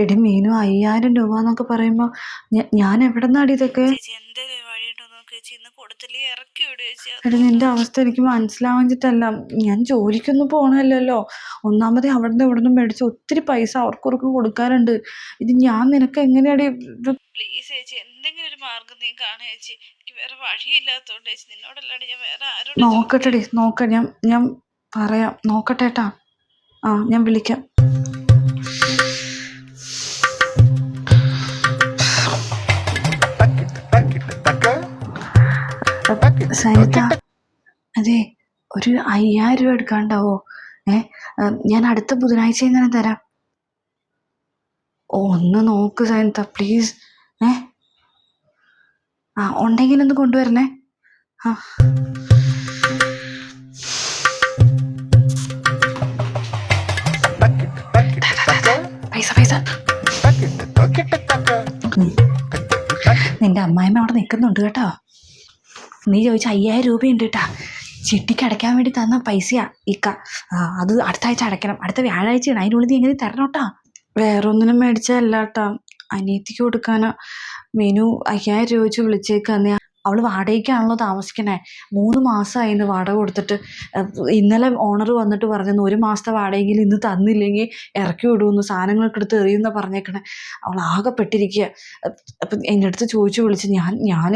എടി മീനു അയ്യായിരം രൂപ എന്നൊക്കെ പറയുമ്പോ ഞാൻ എവിടെ നിന്നാടി ഇതൊക്കെ എടി നിന്റെ അവസ്ഥ എനിക്ക് മനസ്സിലാവാഞ്ഞിട്ടല്ല. ഞാൻ ജോലിക്കൊന്നും പോണല്ലോ ഒന്നാമത് അവിടുന്ന് ഇവിടുന്ന് മേടിച്ച് ഒത്തിരി പൈസ അവർക്കൊക്കെ കൊടുക്കാറുണ്ട് ഇത് ഞാൻ നിനക്ക് എങ്ങനെയാടി ഇത് പ്ലീസ് ചേച്ചി എന്തെങ്കിലും ഒരു മാർഗം നീ കാണുക ചേച്ചി. എനിക്ക് വേറെ വഴിയില്ലാത്തോണ്ട് ചേച്ചി നിന്നോടല്ലാണ്ട് ഞാൻ വേറെ ആരോട് നോക്കട്ടെടി നോക്ക ഞാൻ ഞാൻ പറയാം. നോക്കട്ടെ ട്ടാ ആ ഞാൻ വിളിക്കാം. സനിത അതെ ഒരു അയ്യായിരം രൂപ എടുക്കാണ്ടാവോ? ഏ ഞാൻ അടുത്ത ബുധനാഴ്ച എങ്ങനെ തരാം. ഓ, ഒന്ന് നോക്ക് സനിത പ്ലീസ് ഏ? ആ ഉണ്ടെങ്കിൽ ഒന്ന് കൊണ്ടുവരണേ. ആ. പൈസ പൈസ. ഉം. നിന്റെ അമ്മായിമ്മ അവിടെ നിൽക്കുന്നുണ്ട് കേട്ടോ. നീ ചോദിച്ച അയ്യായിരം രൂപയുണ്ട് കേട്ടാ ചിട്ടിക്ക് അടയ്ക്കാൻ വേണ്ടി തന്ന പൈസയാ ഇക്ക. അത് അടുത്ത ആഴ്ച അടയ്ക്കണം. അടുത്ത വ്യാഴാഴ്ചയാണ്. അതിനുള്ളിൽ നീ എങ്ങനെ തരണം കേട്ടാ വേറെ ഒന്നിനും മേടിച്ചല്ല കേട്ടാ അനിയത്തിക്ക് കൊടുക്കാനാ. മെനു അയ്യായിരം രൂപ വെച്ച് വിളിച്ചേക്കാന്ന് അവൾ വാടകയ്ക്കാണല്ലോ താമസിക്കണേ. മൂന്ന് മാസമായി ഇന്ന് വാടക കൊടുത്തിട്ട്. ഇന്നലെ ഓണർ വന്നിട്ട് പറഞ്ഞു ഒരു മാസത്തെ വാടകയെങ്കിൽ ഇന്ന് തന്നില്ലെങ്കിൽ ഇറക്കി വിടുമെന്ന് സാധനങ്ങളൊക്കെ എടുത്ത് എറിയുന്ന പറഞ്ഞേക്കണേ. അവൾ ആകെ പെട്ടിരിക്കുക അപ്പം എന്റെ അടുത്ത് ചോദിച്ചു വിളിച്ച് ഞാൻ ഞാൻ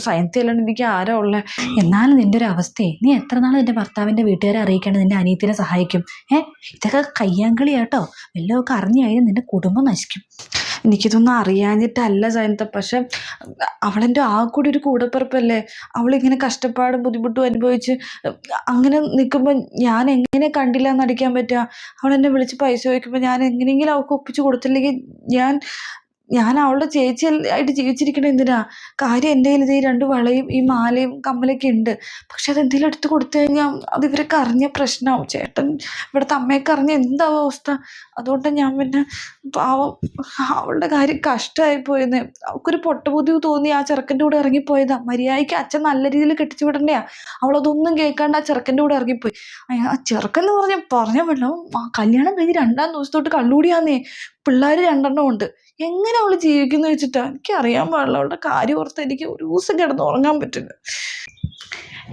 സയൻസ് അല്ലാണ്ട് എനിക്ക് ആരാ ഉള്ളത് എന്നാലും നിന്റെ ഒരു അവസ്ഥയെ നീ എത്ര നാൾ നിന്റെ ഭർത്താവിന്റെ വീട്ടുകാരെ അറിയിക്കാണ്ട് നിന്റെ അനിയത്തിനെ സഹായിക്കും? ഏ? ഇതൊക്കെ കയ്യാങ്കളിയാട്ടോ. വല്ലതൊക്കെ അറിഞ്ഞായാലും നിന്റെ കുടുംബം നശിക്കും. എനിക്കിതൊന്നും അറിയാഞ്ഞിട്ടല്ല സൈനത്ത പക്ഷെ അവളെന്റെ ആ കൂടി ഒരു കൂടപ്പിറപ്പല്ലേ? അവളിങ്ങനെ കഷ്ടപ്പാടും ബുദ്ധിമുട്ടും അനുഭവിച്ച് അങ്ങനെ നിൽക്കുമ്പോൾ ഞാൻ എങ്ങനെ കണ്ടില്ല എന്നടിക്കാൻ പറ്റുക? അവളെന്നെ വിളിച്ച് പൈസ ചോദിക്കുമ്പോൾ ഞാൻ എങ്ങനെയെങ്കിലും അവൾക്ക് ഒപ്പിച്ച് കൊടുത്തില്ലെങ്കിൽ ഞാൻ ഞാൻ അവളുടെ ചേച്ചി ആയിട്ട് ജീവിച്ചിരിക്കണ എന്തിനാ? കാര്യം എന്റെ കയ്യിൽ ഇത് ഈ രണ്ട് വളയും ഈ മാലയും കമ്മലൊക്കെ ഉണ്ട്. പക്ഷെ അത് എന്തെങ്കിലും എടുത്ത് കൊടുത്തു കഴിഞ്ഞാൽ അത് ഇവരൊക്കെ അറിഞ്ഞ പ്രശ്നമാവും ചേട്ടൻ ഇവിടുത്തെ അമ്മയൊക്കെ അറിഞ്ഞ എന്താവും അവസ്ഥ? അതുകൊണ്ട് ഞാൻ പിന്നെ പാവം അവളുടെ കാര്യം കഷ്ടമായി പോയെന്ന്. അവൾക്കൊരു പൊട്ടബുദ്ധി തോന്നി ആ ചെറുക്കന്റെ കൂടെ ഇറങ്ങിപ്പോയതാ. മര്യാദയ്ക്ക് അച്ഛൻ നല്ല രീതിയിൽ കെട്ടിച്ചു വിടണ്ടയാ അവളതൊന്നും കേൾക്കാണ്ട് ആ ചെറുക്കന്റെ കൂടെ ഇറങ്ങിപ്പോയി. ആ ചെറുക്കൻ എന്ന് പറഞ്ഞ പറഞ്ഞ വെള്ളം കല്യാണം കഴിഞ്ഞ് രണ്ടാം ദിവസത്തോട്ട് കള്ളുകൂടിയാന്നേ. പിള്ളേർ രണ്ടെണ്ണം ഉണ്ട്. എങ്ങനെ അവൾ ജീവിക്കുന്നു വെച്ചിട്ടാ? എനിക്ക് അറിയാൻ പാടില്ല. അവളുടെ കാര്യം ഓർത്ത് എനിക്ക് ഒരു ദിവസം കിടന്ന് ഉറങ്ങാൻ പറ്റില്ല.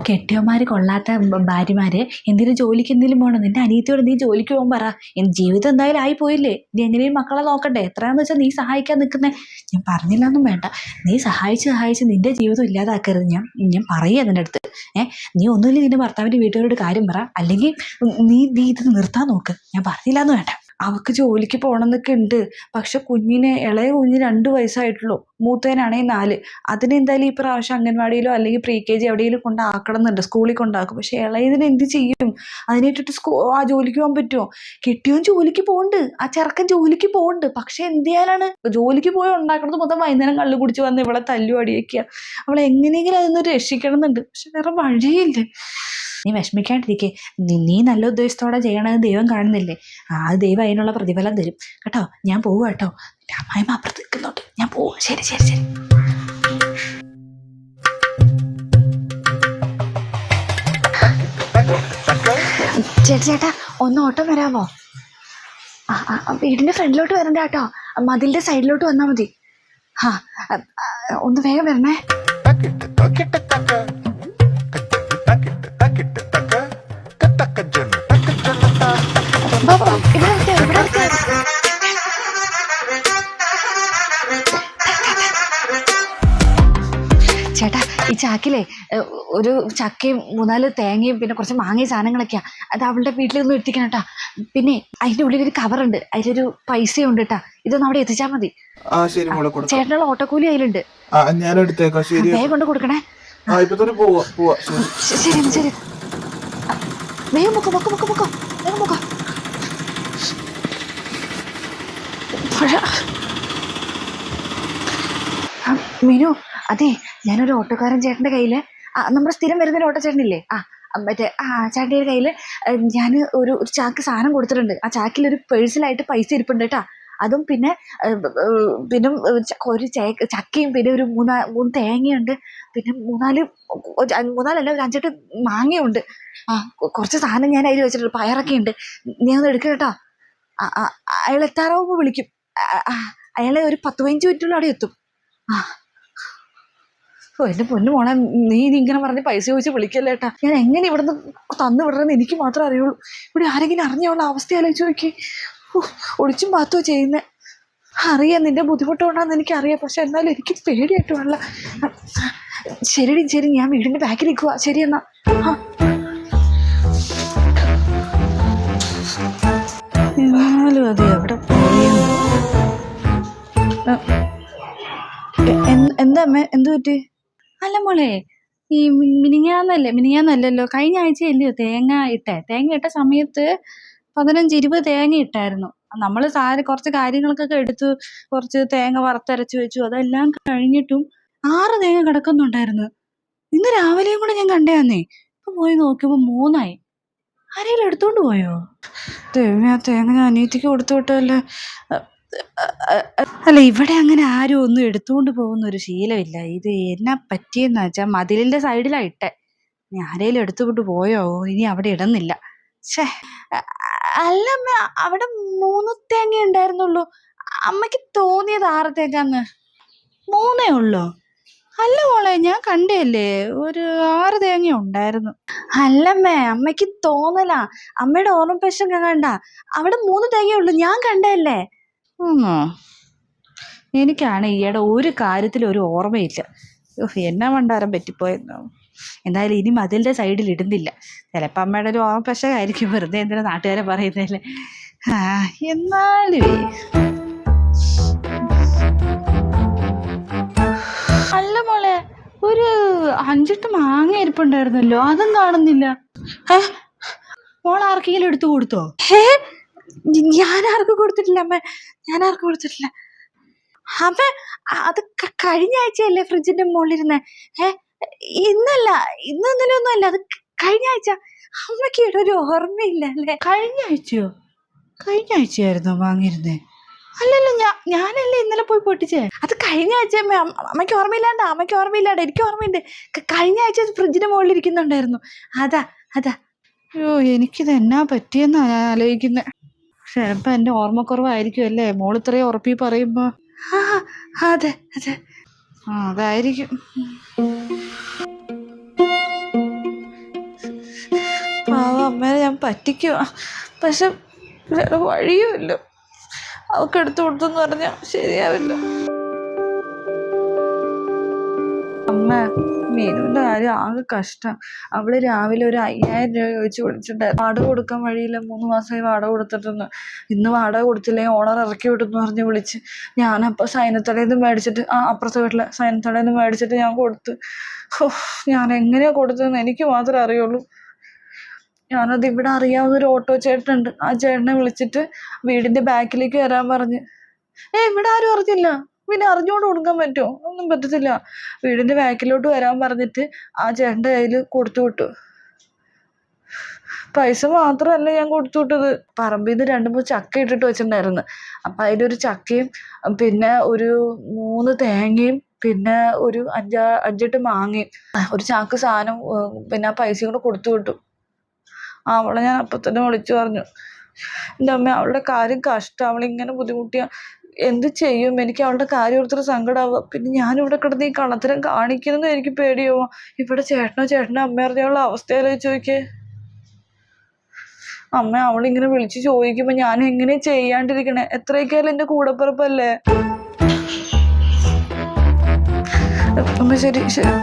കെട്ടിയന്മാർ കൊള്ളാത്ത ഭാര്യമാര് എന്തിനും ജോലിക്ക് എന്തെങ്കിലും പോകണം നിന്റെ അനിയത്തിയോട് നീ ജോലിക്ക് പോകാൻ പറ. ജീവിതം എന്തായാലും ആയി പോയില്ലേ നീ എങ്ങനെയും മക്കളെ നോക്കണ്ടേ? എത്രയാന്ന് വെച്ചാൽ നീ സഹായിക്കാൻ നിൽക്കുന്നേ ഞാൻ പറഞ്ഞില്ലെന്നും വേണ്ട. നീ സഹായിച്ച് സഹായിച്ച് നിന്റെ ജീവിതം ഇല്ലാതാക്കരുത്. ഞാൻ ഞാൻ പറയുക നിന്റെ അടുത്ത്. ഏഹ് നീ ഒന്നുമില്ല നിന്റെ ഭർത്താവിന്റെ വീട്ടുകാരോട് കാര്യം പറ. അല്ലെങ്കിൽ നീ നീ ഇത് നിർത്താൻ നോക്ക്. ഞാൻ പറഞ്ഞില്ലാന്ന് വേണ്ട. അവൾക്ക് ജോലിക്ക് പോകണം എന്നൊക്കെ ഉണ്ട് പക്ഷെ കുഞ്ഞിന് ഇളയ കുഞ്ഞിന് രണ്ട് വയസ്സായിട്ടുള്ളൂ. മൂത്തേനാണെങ്കിൽ നാല്. അതിനെന്തായാലും ഈ പ്രാവശ്യം അംഗൻവാടിയിലോ അല്ലെങ്കിൽ പ്രീ കെ ജി എവിടെയെങ്കിലും കൊണ്ടാക്കണം എന്നുണ്ട് സ്കൂളിൽ കൊണ്ടാക്കും പക്ഷെ ഇളയതിന് എന്ത് ചെയ്യും? അതിനേറ്റിട്ട് സ്കൂ ആ ജോലിക്ക് പോകാൻ പറ്റുമോ? കെട്ടിയോൻ ജോലിക്ക് പോകുന്നുണ്ട് ആ ചെറുക്കൻ ജോലിക്ക് പോകുന്നുണ്ട് പക്ഷെ എന്ത് ചെയ്യാനാണ്? ജോലിക്ക് പോയി ഉണ്ടാക്കണത് മൊത്തം വൈകുന്നേരം കള്ളു കുടിച്ച് വന്ന് ഇവളെ തല്ലു അടിയൊക്കെയാണ് അവളെ എങ്ങനെയെങ്കിലും രക്ഷിക്കണം എന്നുണ്ട് പക്ഷെ വേറെ വഴിയില്ല. നീ വിഷമിക്കാണ്ടിരിക്കെ. നീ നീ നല്ല ഉദ്ദേശത്തോടെ ചെയ്യണത് ദൈവം കാണുന്നില്ലേ? ആ ദൈവം അതിനുള്ള പ്രതിഫലം തരും. കേട്ടോ? ഞാൻ പോവുക കേട്ടോ. എന്റെ അമ്മായിമ്മ അപ്പുറത്ത് നിൽക്കുന്നുണ്ട് ഞാൻ പോവും. ശരി ശരി ശരി. ചേട്ടാ ചേട്ടാ ഒന്ന് ഓട്ടം വരാമോ? ആ ആ, ആ, വീടിന്റെ ഫ്രണ്ടിലോട്ട് വരണ്ട കേട്ടോ. മതിലിന്റെ സൈഡിലോട്ട് വന്നാ മതി. ആ, ഒന്ന് വേഗം വരണേ. ചേട്ടാ ഈ ചാക്കിലെ ഒരു ചക്കയും മൂന്നാൽ തേങ്ങയും പിന്നെ കുറച്ച് മാങ്ങയും സാധനങ്ങളൊക്കെയാ. അത് അവളുടെ വീട്ടിൽ നിന്ന് എത്തിക്കണം കേട്ടാ പിന്നെ അതിന്റെ ഉള്ളിൽ ഒരു കവറുണ്ട്. അതിലൊരു പൈസയും ഉണ്ട് കേട്ടാ ഇതൊന്നും അവിടെ എത്തിച്ചാൽ മതി. ചേട്ടനുള്ള ഓട്ടോക്കൂലി അതിലുണ്ട്. വേഗം കൊണ്ട് കൊടുക്കണേ. ശരി. ശരി വേഗം പൊക്കോ പൊക്കോ പൊക്കോ പൊക്കോ വേഗം പൊക്കോ പഴ. ആ, മിനു അതെ ഞാനൊരു ഓട്ടോക്കാരൻ ചേട്ടന്റെ കയ്യിൽ ആ നമ്മുടെ സ്ഥിരം വരുന്നൊരു ഓട്ടോ ചേട്ടനില്ലേ? ആ മറ്റേ ആ ചേട്ടന്റെ കയ്യിൽ ഞാൻ ഒരു ഒരു ചാക്ക് സാധനം കൊടുത്തിട്ടുണ്ട്. ആ ചാക്കിൽ ഒരു പേഴ്സിലായിട്ട് പൈസ ഇരിപ്പുണ്ട് കേട്ടോ. അതും പിന്നെ പിന്നെ ഒരു ചക്കയും പിന്നെ ഒരു മൂന്നാ മൂന്ന് തേങ്ങയുണ്ട്. പിന്നെ മൂന്നാൽ മൂന്നാലല്ല ഒരു അഞ്ചെട്ട് മാങ്ങയുണ്ട്. ആ കുറച്ച് സാധനം ഞാൻ അതിൽ വെച്ചിട്ടുണ്ട്. പയറൊക്കെ ഉണ്ട്. നീ ഒന്ന് എടുക്കുക കേട്ടോ. അയാൾ എത്താറാവുമ്പോൾ വിളിക്കും. അയാളെ ഒരു പത്ത് പതിനഞ്ച് മിനിറ്റുള്ള അവിടെ എത്തും. ആ ഓ എന്റെ പൊന്നു മോളെ നീ ഇനി ഇങ്ങനെ പറഞ്ഞ് പൈസ ചോദിച്ച് വിളിക്കല്ലേ ഏട്ടാ? ഞാൻ എങ്ങനെ ഇവിടുന്ന് തന്നു വിടണമെന്ന് എനിക്ക് മാത്രമേ അറിയുള്ളൂ. ഇവിടെ ആരെങ്കിലും അറിഞ്ഞുള്ള അവസ്ഥ ആലോചിച്ച് നോക്കി. ഒളിച്ചും പാത്തോ ചെയ്യുന്നത് അറിയാം നിന്റെ ബുദ്ധിമുട്ടുകൊണ്ടാന്ന് എനിക്കറിയാം. പക്ഷെ എന്നാലും എനിക്ക് പേടിയായിട്ട് വേണ്ട ശരിടി ശരി ഞാൻ വീടിന്റെ ബാക്കിൽ നിൽക്കുക ശരി എന്നാ. എന്നാലും അത് എവിടെ എന്ത്- എന്താ അമ്മ? എന്ത് പറ്റി? അല്ല മോളെ ഈ മിനിങ്ങാന്നല്ലേ മിനിങ്ങാന്നല്ലല്ലോ. കഴിഞ്ഞ ആഴ്ചയല്ലയോ തേങ്ങ ഇട്ടേ. തേങ്ങ ഇട്ട സമയത്ത് പതിനഞ്ച് ഇരുപത് തേങ്ങ ഇട്ടായിരുന്നു. നമ്മൾ സാര കുറച്ച് കാര്യങ്ങൾക്കൊക്കെ എടുത്തു കുറച്ച് തേങ്ങ വറുത്തരച്ച് വെച്ചു. അതെല്ലാം കഴിഞ്ഞിട്ടും ആറ് തേങ്ങ കിടക്കുന്നുണ്ടായിരുന്നു. ഇന്ന് രാവിലെയും കൂടെ ഞാൻ കണ്ടേന്നേ ഇപ്പൊ പോയി നോക്കിയപ്പോ മൂന്നായി. ആരെങ്കിലും എടുത്തോണ്ട് പോയോ? തേങ്ങ തേങ്ങ ഞാൻ അനിയത്തിക്ക് കൊടുത്തു വിട്ടല്ലേ അല്ല ഇവിടെ അങ്ങനെ ആരും ഒന്നും എടുത്തുകൊണ്ട് പോകുന്ന ഒരു ശീലമില്ല. ഇത് എന്നാ പറ്റിയെന്ന് വെച്ചാൽ മതിലിന്റെ സൈഡിലായിട്ടെ ഇനി ആരേലും എടുത്തുകൊണ്ട് പോയോ? ഇനി അവിടെ ഇടുന്നില്ല. ഛേ അല്ല അമ്മ അവിടെ മൂന്ന് തേങ്ങ ഉണ്ടായിരുന്നുള്ളൂ. അമ്മയ്ക്ക് തോന്നിയത് ആറ് തേങ്ങന്ന് മൂന്നേ ഉള്ളൂ? അല്ല മോളെ ഞാൻ കണ്ടല്ലേ ഒരു ആറ് തേങ്ങ ഉണ്ടായിരുന്നു. അല്ലമ്മേ അമ്മയ്ക്ക് തോന്നലാ. അമ്മയുടെ ഓർമ്മ പ്രശ്നം കണ്ട. അവിടെ മൂന്ന് തേങ്ങയേ ഉള്ളൂ ഞാൻ കണ്ടല്ലേ എനിക്കാണ് ഈയിടെ ഒരു കാര്യത്തിൽ ഒരു ഓർമ്മയില്ല. എന്നാ മണ്ടാരം പറ്റിപ്പോയെന്നോ? എന്തായാലും ഇനി മതിലിന്റെ സൈഡിൽ ഇടുന്നില്ല. ചിലപ്പോൾ അമ്മയുടെ ഒരു ഓർമ്മ പ്രശ്നമായിരിക്കും വെറുതെ എന്തിനാ നാട്ടുകാരെ പറയുന്നതല്ലേ ആ എന്നാലും? അല്ല മോളെ ഒരു അഞ്ചെട്ട് മാങ്ങ ഇരിപ്പുണ്ടായിരുന്നല്ലോ അതും കാണുന്നില്ല. മോൾ ആർക്കെങ്കിലും എടുത്തു കൊടുത്തോ? ഞാൻ ആർക്കും കൊടുത്തിട്ടില്ല അമ്മ. ഞാൻ ആർക്കും കൊടുത്തിട്ടില്ല അമ്മ അത് കഴിഞ്ഞ ആഴ്ചയല്ലേ ഫ്രിഡ്ജിന്റെ മുകളിലിരുന്ന്? ഏ ഇന്നല്ല ഇന്ന് ഇന്നലെ ഒന്നും അല്ല അത് കഴിഞ്ഞ ആഴ്ച. അമ്മയ്ക്ക് ഒരു ഓർമ്മയില്ല അല്ലേ? കഴിഞ്ഞ ആഴ്ചയോ? കഴിഞ്ഞ ആഴ്ചയായിരുന്നു വാങ്ങിയിരുന്നേ? അല്ലല്ല ഞാൻ ഞാനല്ലേ ഇന്നലെ പോയി പൊട്ടിച്ചേ? അത് കഴിഞ്ഞ ആഴ്ച അമ്മ. അമ്മ- അമ്മയ്ക്ക് ഓർമ്മയില്ലാണ്ട് അമ്മയ്ക്ക് ഓർമ്മയില്ലാണ്ട്. എനിക്ക് ഓർമ്മയുണ്ട്. കഴിഞ്ഞ ആഴ്ച ഫ്രിഡ്ജിന്റെ മുകളിൽ ഇരിക്കുന്നുണ്ടായിരുന്നു അതാ അതാ. അയ്യോ എനിക്കിത് എന്നാ പറ്റിയെന്നാ ഞാൻ ആലോചിക്കുന്നത് ചിലപ്പോൾ എന്റെ ഓർമ്മക്കുറവായിരിക്കും അല്ലേ മോൾ ഇത്രയും ഉറപ്പി പറയുമ്പോൾ ആ അതെ അതെ. ആ അതായിരിക്കും. പാവം അമ്മേനെ ഞാൻ പറ്റിക്കുക പക്ഷെ വേറെ വഴിയുമില്ല. അവൾക്ക് എടുത്തു കൊടുത്തെന്ന് പറഞ്ഞാൽ ശരിയാവില്ല. അമ്മ മീനുവിന്റെ കാര്യം ആകെ കഷ്ടം. അവൾ രാവിലെ ഒരു അയ്യായിരം രൂപ ചോദിച്ച് വിളിച്ചിട്ടുണ്ട് വാടക കൊടുക്കാൻ വഴിയില്ല മൂന്ന് മാസമായി വാടക കൊടുത്തിട്ടൊന്ന്. ഇന്ന് വാടക കൊടുത്തില്ലെങ്കിൽ ഓണർ ഇറക്കി വിട്ടെന്ന് പറഞ്ഞ് വിളിച്ച്. ഞാനപ്പോൾ സൈനത്തടയിൽ നിന്ന് മേടിച്ചിട്ട് ആ അപ്പുറത്തെ വീട്ടിലെ സൈനത്തടയിൽ നിന്ന് മേടിച്ചിട്ട് ഞാൻ കൊടുത്ത്. ഞാൻ എങ്ങനെയാണ് കൊടുത്തതെന്ന് എനിക്ക് മാത്രമേ അറിയുള്ളൂ. ഞാനത് ഇവിടെ അറിയാവുന്ന ഒരു ഓട്ടോ ചേട്ടനുണ്ട്. ആ ചേട്ടനെ വിളിച്ചിട്ട് വീടിന്റെ ബാക്കിലേക്ക് വരാൻ പറഞ്ഞ്. ഏ ഇവിടെ ആരും അറിഞ്ഞില്ല. പിന്നെ അറിഞ്ഞുകൊണ്ട് കൊടുക്കാൻ പറ്റുമോ? ഒന്നും പറ്റത്തില്ല. വീടിന്റെ ബാക്കിലോട്ട് വരാൻ പറഞ്ഞിട്ട് ആ ചേട്ടന്റെ കയ്യിൽ കൊടുത്തു വിട്ടു. പൈസ മാത്രമല്ല ഞാൻ കൊടുത്തു വിട്ടത്. പറമ്പിൽ നിന്ന് രണ്ട് മൂന്ന് ചക്ക ഇട്ടിട്ട് വെച്ചിട്ടുണ്ടായിരുന്നു. അപ്പം അതിലൊരു ചക്കയും പിന്നെ ഒരു മൂന്ന് തേങ്ങയും പിന്നെ ഒരു അഞ്ചാ അഞ്ചെട്ട് മാങ്ങയും. ഒരു ചാക്ക് സാധനം പിന്നെ ആ പൈസയും കൂടെ കൊടുത്തു വിട്ടു. അവളെ ഞാൻ അപ്പം തന്നെ വിളിച്ചു പറഞ്ഞു. എന്റെ അമ്മ അവളുടെ കാര്യം കഷ്ടം. അവളിങ്ങനെ ബുദ്ധിമുട്ടിയ എന്ത് ചെയ്യും? എനിക്ക് അവളുടെ കാര്യം ഓർത്തൊരു സങ്കടമാവുക പിന്നെ ഞാനിവിടെ കിടന്ന് ഈ കള്ളത്തരം കാണിക്കുന്നത് എനിക്ക് പേടിയാവുക ഇവിടെ ചേട്ടനോ ചേട്ടനോ അമ്മ അറിഞ്ഞുള്ള അവസ്ഥ ആലോചിച്ച് നോക്കിയേ അമ്മ അവളിങ്ങനെ വിളിച്ച് ചോദിക്കുമ്പോൾ ഞാൻ എങ്ങനെ ചെയ്യാണ്ടിരിക്കണേ? എത്രയൊക്കെയാലും എന്റെ കൂടപ്പിറപ്പല്ലേ? അമ്മ ശരി ശരി.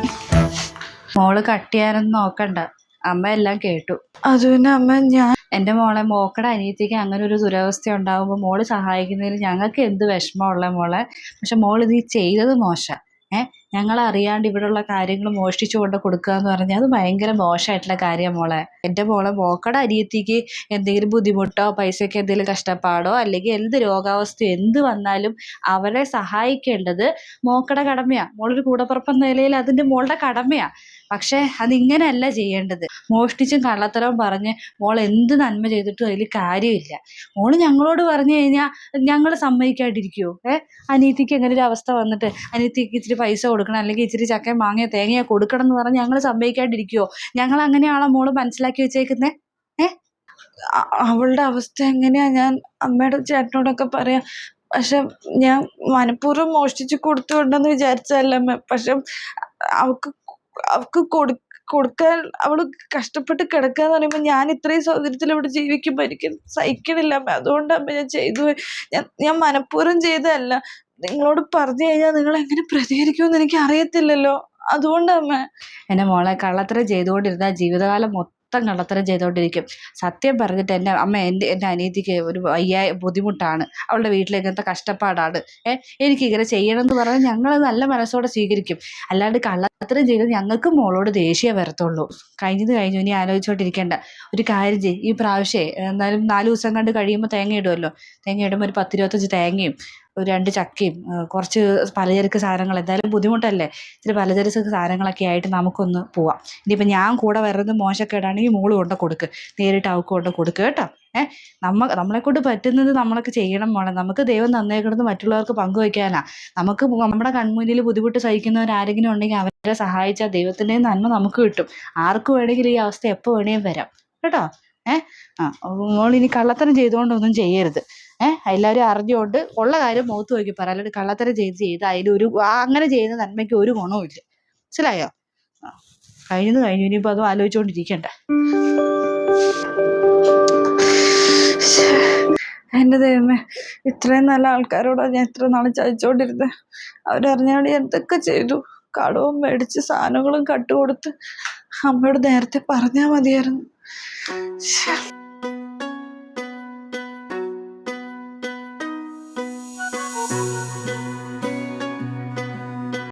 മോൾ കട്ടിയാരെന്ന് നോക്കണ്ട. അമ്മ എല്ലാം കേട്ടു. അത് പിന്നെ അമ്മ ഞാൻ എന്റെ മോളെ മോക്കടെ അനിയത്തിക്ക് അങ്ങനെ ഒരു ദുരവസ്ഥ ഉണ്ടാകുമ്പോൾ മോൾ സഹായിക്കുന്നതിൽ ഞങ്ങൾക്ക് എന്ത് വിഷമമുള്ള മോളെ? പക്ഷെ മോൾ ഇത് ചെയ്തത് മോശ. ഏ? ഞങ്ങൾ അറിയാണ്ട് ഇവിടെയുള്ള കാര്യങ്ങൾ മോഷ്ടിച്ചു കൊണ്ട് കൊടുക്കുക എന്ന് പറഞ്ഞാൽ അത് ഭയങ്കര മോശമായിട്ടുള്ള കാര്യമാണ് മോളെ. എന്റെ മോളെ മോക്കടെ അരിയത്തേക്ക് എന്തെങ്കിലും ബുദ്ധിമുട്ടോ പൈസയ്ക്ക് എന്തെങ്കിലും കഷ്ടപ്പാടോ അല്ലെങ്കിൽ എന്ത് രോഗാവസ്ഥയോ എന്ത് വന്നാലും അവരെ സഹായിക്കേണ്ടത് മോക്കടെ കടമയാണ് മോളൊരു കൂടപ്പുറപ്പെന്ന നിലയിൽ അതിന്റെ മോളുടെ കടമയാണ് പക്ഷേ അതിങ്ങനെയല്ല ചെയ്യേണ്ടത്. മോഷ്ടിച്ചും കള്ളത്തരവും പറഞ്ഞ് മോൾ എന്ത് നന്മ ചെയ്തിട്ടും അതിൽ കാര്യമില്ല. മോൾ ഞങ്ങളോട് പറഞ്ഞു കഴിഞ്ഞാൽ ഞങ്ങൾ സമ്മതിക്കാണ്ടിരിക്കുമോ ഏഹ് അനിയത്തിക്ക് എങ്ങനെ ഒരു അവസ്ഥ വന്നിട്ട് അനിയത്തിക്ക് ഇച്ചിരി പൈസ കൊടുക്കണം അല്ലെങ്കിൽ ഇച്ചിരി ചക്കയും മാങ്ങയോ തേങ്ങയോ കൊടുക്കണം എന്ന് പറഞ്ഞ് ഞങ്ങൾ സംഭവിക്കാണ്ടിരിക്കുവോ ഞങ്ങൾ അങ്ങനെയാണോ മോൾ മനസ്സിലാക്കി വെച്ചേക്കുന്നേ? ഏ? അവളുടെ അവസ്ഥ എങ്ങനെയാ? ഞാൻ അമ്മയുടെ ചേട്ടനോടൊക്കെ പറയാം. പക്ഷെ ഞാൻ മനഃപൂർവം മോഷ്ടിച്ചു കൊടുത്തുകൊണ്ടെന്ന് വിചാരിച്ചല്ല അമ്മ. പക്ഷെ അവക്ക് അവക്ക് കൊടു കൊടുക്കാൻ അവൾ കഷ്ടപ്പെട്ട് കിടക്കുക എന്ന് പറയുമ്പോൾ ഞാൻ ഇത്രയും സൗകര്യത്തിൽ ഇവിടെ ജീവിക്കുമ്പോൾ എനിക്ക് സഹിക്കണില്ല അമ്മ. അതുകൊണ്ടമ്മ ഞാൻ ചെയ്തു ഞാൻ ഞാൻ മനഃപൂർവം ചെയ്തതല്ല. നിങ്ങളോട് പറഞ്ഞു കഴിഞ്ഞാൽ നിങ്ങൾ എങ്ങനെ പ്രതികരിക്കുമെന്ന് എനിക്ക് അറിയത്തില്ലല്ലോ. അമ്മ. എന്റെ മോളെ കള്ളത്തരം ചെയ്തുകൊണ്ടിരുന്ന ജീവിതകാലം മൊത്തം കള്ളത്തരം ചെയ്തുകൊണ്ടിരിക്കും. സത്യം പറഞ്ഞിട്ട് എന്റെ അമ്മ എന്റെ എന്റെ അനീതിക്ക് ഒരു വയ്യായ ബുദ്ധിമുട്ടാണ്. അവളുടെ വീട്ടിൽ ഇങ്ങനത്തെ കഷ്ടപ്പാടാണ്. ഏ എനിക്ക് ഇങ്ങനെ ചെയ്യണം എന്ന് പറഞ്ഞാൽ ഞങ്ങൾ നല്ല മനസ്സോടെ സ്വീകരിക്കും. അല്ലാണ്ട് കള്ളത്തരം ചെയ്ത് ഞങ്ങൾക്ക് മോളോട് ദേഷ്യം വരത്തുള്ളൂ. കഴിഞ്ഞത് കഴിഞ്ഞു ഇനി ആലോചിച്ചോണ്ടിരിക്കേണ്ട. ഒരു കാര്യം ചെയ്യും ഈ പ്രാവശ്യം എന്നാലും നാല് ദിവസം കണ്ട് കഴിയുമ്പോൾ തേങ്ങ ഇടുമല്ലോ തേങ്ങ ഇടുമ്പോൾ ഒരു പത്തിരുപത്തഞ്ച് തേങ്ങയും ഒരു രണ്ട് ചക്കയും കുറച്ച് പലചരക്ക് സാധനങ്ങൾ. എന്തായാലും ബുദ്ധിമുട്ടല്ലേ? ഇച്ചിരി പലചരക്ക് സാധനങ്ങളൊക്കെ ആയിട്ട് നമുക്കൊന്ന് പോവാം. ഇനിയിപ്പോൾ ഞാൻ കൂടെ വരുന്നത് മോശക്കേടാണെങ്കിൽ മോൾ കൊണ്ട് കൊടുക്ക്. നേരിട്ട് അവൾക്ക് കൊണ്ട് കൊടുക്ക് കേട്ടോ. ഏ നമ്മ നമ്മളെ കൊണ്ട് പറ്റുന്നത് നമ്മളൊക്കെ ചെയ്യണം മോളെ. നമുക്ക് ദൈവം തന്നേക്കുന്നത് മറ്റുള്ളവർക്ക് പങ്കുവയ്ക്കാനാ നമുക്ക് നമ്മുടെ കൺമുന്നിൽ ബുദ്ധിമുട്ട് സഹിക്കുന്നവർ ആരെങ്കിലും ഉണ്ടെങ്കിൽ അവരെ സഹായിച്ചാൽ ദൈവത്തിന്റെ നന്മ നമുക്ക് കിട്ടും. ആർക്ക് വേണമെങ്കിലും ഈ അവസ്ഥ എപ്പോൾ വേണേലും വരാം. കേട്ടോ? ഏ? ആ മോൾ ഇനി കള്ളത്തരം ചെയ്തുകൊണ്ടൊന്നും ചെയ്യരുത്. ഏഹ് എല്ലാവരും അറിഞ്ഞുകൊണ്ട് ഉള്ള കാര്യം മുഖത്ത് നോക്കി പറ. അല്ലാണ്ട് കള്ളത്തരം ചെയ്ത് ചെയ്ത് അതിലൊരു അങ്ങനെ ചെയ്യുന്ന നന്മയ്ക്ക് ഒരു ഗുണവും ഇല്ല. മനസ്സിലായോ? ആ കഴിഞ്ഞത് കഴിഞ്ഞു. ഇനിയിപ്പോൾ അതും ആലോചിച്ചുകൊണ്ടിരിക്കണ്ട എന്റെ ദൈവമേ ഇത്രയും നല്ല ആൾക്കാരോടാണ് ഞാൻ ഇത്ര നാൾ ചതിച്ചോണ്ടിരുന്നത് അവരറിഞ്ഞാണ്ട് എന്തൊക്കെ ചെയ്തു. കടവും മേടിച്ച് സാധനങ്ങളും കട്ടുകൊടുത്ത് അമ്മയോട് നേരത്തെ പറഞ്ഞാൽ മതിയായിരുന്നു. …ちゅ